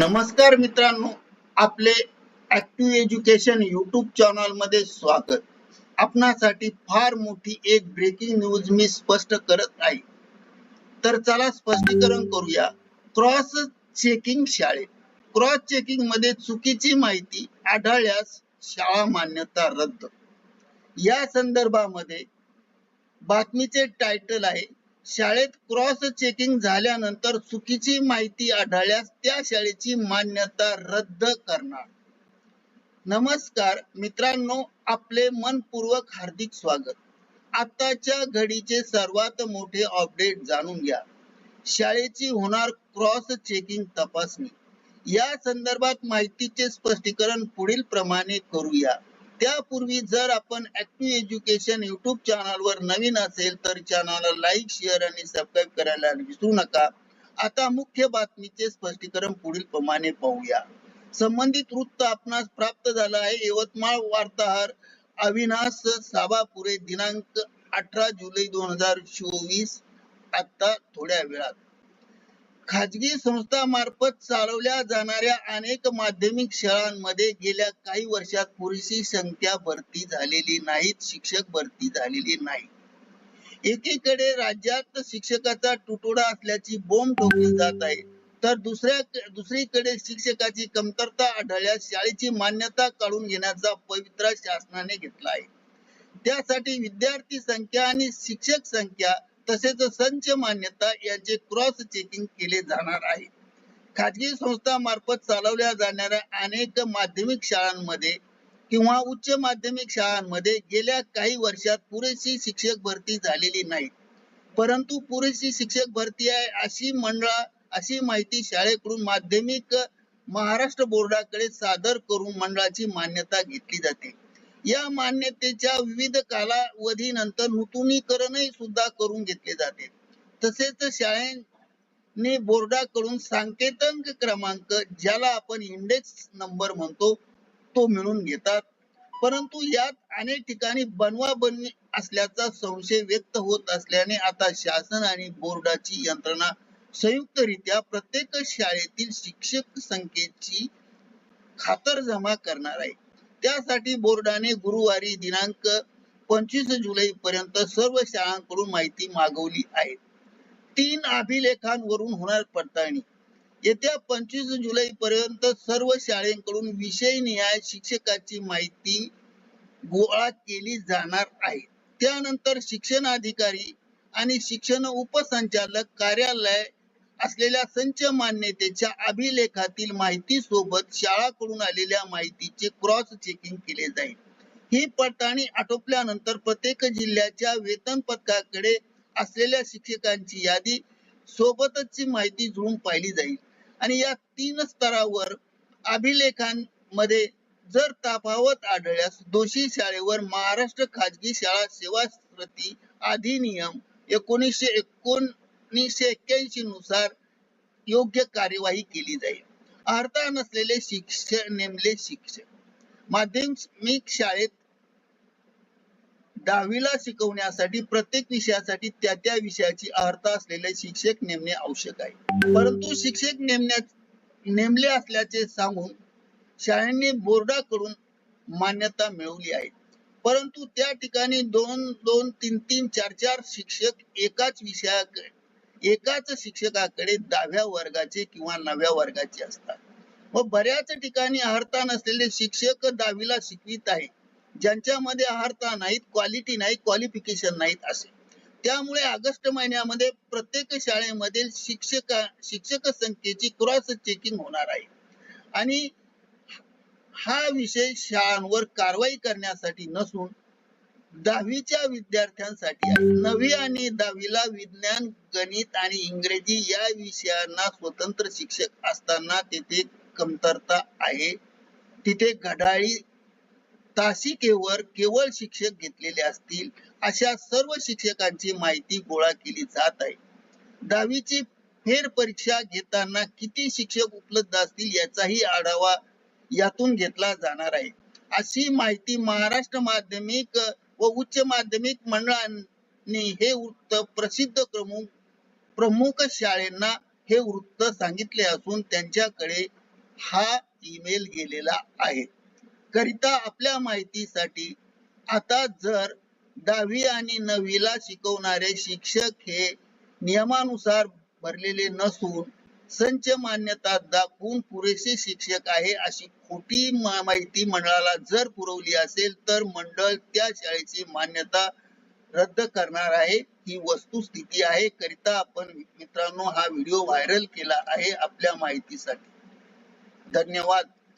नमस्कार मित्रांनो आपले ऍक्टिव्ह एज्युकेशन युट्यूब चॅनलमध्ये स्वागत. आपणासाठी फार मोठी एक ब्रेकिंग न्यूज मी स्पष्ट करत आहे. तर चला स्पष्टीकरण करूया. क्रॉस चेकिंग शाळेत क्रॉस चेकिंगमध्ये चुकीची माहिती आढळल्यास शाळा मान्यता रद्द. या संदर्भामध्ये बातमीचे टायटल आहे शाळेत क्रॉस चेकिंग झाल्यानंतर चुकीची माहिती आढळल्यास त्या शाळेची मान्यता रद्द करणार. नमस्कार मित्रांनो आपले मनपूर्वक हार्दिक स्वागत. आताच्या घडीचे सर्वात मोठे अपडेट जाणून घ्या. शाळेची होणार क्रॉस चेकिंग तपासणी. या संदर्भात माहितीचे स्पष्टीकरण पुढील प्रमाणे करूया. त्यापूर्वी जर आपण ऍक्टिव्ह एज्युकेशन युट्यूब चॅनल वर नवीन असेल तर चॅनलला लाईक शेअर आणि सबस्क्राईब करायला विसरू नका. आता मुख्य बातमीचे स्पष्टीकरण पुढील प्रमाणे पाहूया. संबंधित वृत्त आपणास प्राप्त झालं आहे. यवतमाळ वार्ताहर अविनाश साबापुरे दिनांक अठरा जुलै दोन हजार चोवीस आता थोड्या वेळात. खाजगी संस्थामार्फत चालवल्या जाणाऱ्या अनेक माध्यमिक शाळांमध्ये गेल्या काही वर्षात पुरेशी संख्या भरती झालेली नाहीत शिक्षक भरती झालेली नाही एकीकडे राज्यात शिक्षकाचा तुटवडा असल्याची बोंब ठोकली जात आहे तर दुसऱ्या दुसरीकडे शिक्षकाची कमतरता आढळल्यास शाळेची मान्यता काढून घेण्याचा पवित्रा शासनाने घेतला आहे. त्यासाठी विद्यार्थी संख्या आणि शिक्षक संख्या तसेच संच मान्यता यांचे क्रॉस चेकिंग केले जाणार आहे. खाजगी संस्थामार्फत चालवल्या जाणाऱ्या अनेक माध्यमिक शाळांमध्ये किंवा उच्च माध्यमिक शाळांमध्ये गेल्या काही वर्षात पुरेशी शिक्षक भरती झालेली नाही परंतु पुरेशी शिक्षक भरती आहे अशी मंडळा अशी माहिती शाळेकडून माध्यमिक महाराष्ट्र बोर्डाकडे सादर करून मंडळाची मान्यता घेतली जाते. या मान्यतेच्या विविध कालावधीनंतर नूतनीकरणही सुद्धा करून घेतले जाते. तसेच शाळेने बोर्डाकडून सांकेतांक क्रमांक ज्याला आपण इंडेक्स नंबर म्हणतो तो मिळून घेतात. परंतु यात अनेक ठिकाणी बनवा बनवी असल्याचा संशय व्यक्त होत असल्याने आता शासन आणि बोर्डाची यंत्रणा संयुक्तरित्या प्रत्येक शाळेतील शिक्षक संख्येची खातर जमा करणार आहे. त्यासाठी बोर्डाने गुरुवारी दिनांक पंचवीस जुलै पर्यंत सर्व शाळांकडून माहिती मागवली आहे. तीन अभिलेखांवरून होणार पडताळणी. येत्या पंचवीस जुलै पर्यंत सर्व शाळेकडून विषय निहाय शिक्षकाची माहिती गोळा केली जाणार आहे. त्यानंतर शिक्षण अधिकारी आणि शिक्षण उपसंचालक कार्यालय असलेल्या संच मान्यतेच्या अभिलेखातील माहिती सोबत शाळाकडून आलेल्या माहितीचे क्रॉस चेकिंग केले जाईल. ही पडताळणी आटोपल्यानंतर प्रत्येक जिल्ह्याच्या वेतन पथकाकडे असलेल्या शिक्षकांची यादी सोबतची माहिती जुळून पाहिली जाईल. आणि या तीन स्तरावर अभिलेखांमध्ये जर तफावत आढळल्यास दोषी शाळेवर महाराष्ट्र खाजगी शाळा सेवा अधिनियम एकोणीसशे एकोण एकोणीसशे एक्क्याऐंशी नुसार योग्य कार्यवाही केली जाईल. अर्थ नसलेले शिक्षक नेमले शिक्षक. माध्यमिक शाळेत दहावीला शिकवण्यासाठी प्रत्येक विषयासाठी त्या त्या विषयाची अर्थ असलेले शिक्षक नेमणे आवश्यक आहे. परंतु शिक्षक नेमण्या नेमले असल्याचे सांगून शाळांनी बोर्डाकडून मान्यता मिळवली आहे. परंतु त्या ठिकाणी दोन दोन तीन तीन चार चार शिक्षक एकाच विषयाकडे एकाच शिक्षकाकडे दहाव्या वर्गाचे किंवा नव्या वर्गाचे असतात. व बऱ्याच ठिकाणी अर्हता नसलेले शिक्षक दहावीला शिकवित आहे ज्यांच्यामध्ये अर्हता नाहीत क्वालिटी नाही क्वालिफिकेशन नाहीत असे. त्यामुळे ऑगस्ट महिन्यामध्ये प्रत्येक शाळेमधील शिक्षक शिक्षक संख्येची क्रॉस चेकिंग होणार आहे. आणि हा विषय शाळांवर कारवाई करण्यासाठी नसून दहावीच्या विद्यार्थ्यांसाठी नवी आणि दहावीला विज्ञान गणित आणि इंग्रजी या विषयांना स्वतंत्र शिक्षक असताना तेथे कमतरता आहे. तिथे घडाळी तासिकेवर केवळ शिक्षक घेतलेले असतील अशा सर्व शिक्षकांची माहिती गोळा केली जात आहे. दहावीची फेर परीक्षा घेताना किती शिक्षक उपलब्ध असतील याचाही आढावा यातून घेतला जाणार आहे. अशी माहिती महाराष्ट्र माध्यमिक व उच्च माध्यमिक मंडळांनी हे वृत्त प्रसिद्ध प्रमुख प्रमुख शाळेंना हे वृत्त सांगितले असून त्यांच्याकडे हा ईमेल गेलेला आहे. करिता आपल्या माहितीसाठी आता जर दहावी आणि नववीला शिकवणारे शिक्षक हे नियमानुसार भरलेले नसून संच मान्यता दाखवून पुरेसे शिक्षक आहे अशी खोटी माहिती मंडळाला जर पुरवली असेल तर मंडळ त्या शाळेची मान्यता रद्द करणार आहे. ही वस्तुस्थिती आहे. करिता आपण मित्रांनो हा व्हिडिओ व्हायरल केला आहे आपल्या माहितीसाठी. धन्यवाद.